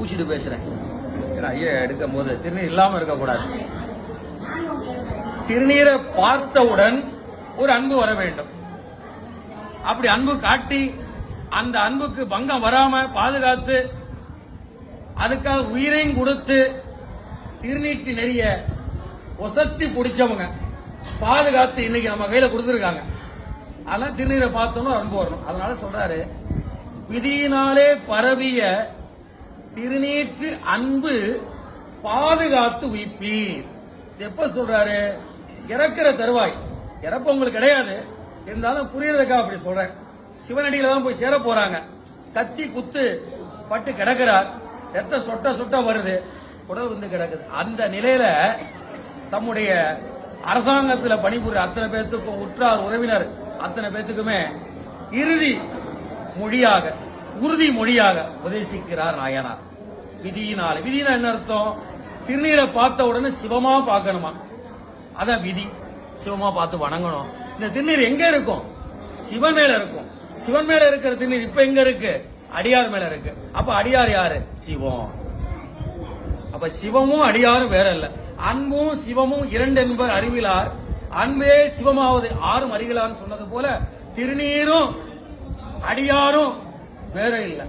பூச்சிட்டு பேசுறேன். ஏன்னா ஐயா எடுக்கும் போது திருநீர் இல்லாம இருக்கக்கூடாது. திருநீரை பார்த்தவுடன் ஒரு அன்பு வர வேண்டும். அப்படி அன்பு காட்டி அந்த அன்புக்கு பங்கம் வராம பாதுகாத்து அதுக்காக உயிரையும் கொடுத்து திருநீட்டி நெறிய ஒசத்தி பிடிச்சவங்க பாதுகாத்து இன்னைக்கு நம்ம கையில கொடுத்துருக்காங்க. அதெல்லாம் திருநீரை பார்த்தோம்னா அன்பு வரணும். அதனால சொல்றாரு விதியினாலே பரவிய திருநீற்று அன்பு பாதுகாத்து உயிப்பீர் எப்ப சொல்றாரு? இறக்குற தருவாய். இறப்ப உங்களுக்கு கிடையாது. இருந்தாலும் புரியறதுக்காக அப்படி சொல்றேன். சிவனடியில தான் போய் சேர போறாங்க. கத்தி குத்து பட்டு கிடக்கிறார். ரத்த சொட்ட சொட்ட வருது. உடல் வந்து கிடக்குது. அந்த நிலையில தம்முடைய அரசாங்கத்தில் பணிபுரிய அத்தனை பேர்த்துக்கும் உற்றார் உறவினர் அத்தனை பேர்த்துக்குமே இறுதி மொழியாக உறுதி மொழியாக உபதேசிக்கிறார் நாயனார். விதியினால. விதினா என்ன அர்த்தம்? திருநீரை பார்த்த உடனே சிவமா பார்க்கணுமா? அதான் விதி. சிவமா பார்த்து வணங்கணும். இந்த திருநீர் எங்க இருக்கும்? சிவன் மேல இருக்கும். சிவன் மேல இருக்கிற திருநீர் இப்ப எங்க இருக்கு? அடியார் மேல இருக்கு. அப்ப அடியார் யாரு? சிவம். அப்ப சிவமும் அடியாரும் வேற இல்ல. அன்பும் சிவமும் இரண்டு என்பர் அறிவிலார். அன்பே சிவமாவது. ஆறும் அறிகளான்னு சொன்னது போல திருநீரும் அடியாரும் வேற இல்லை.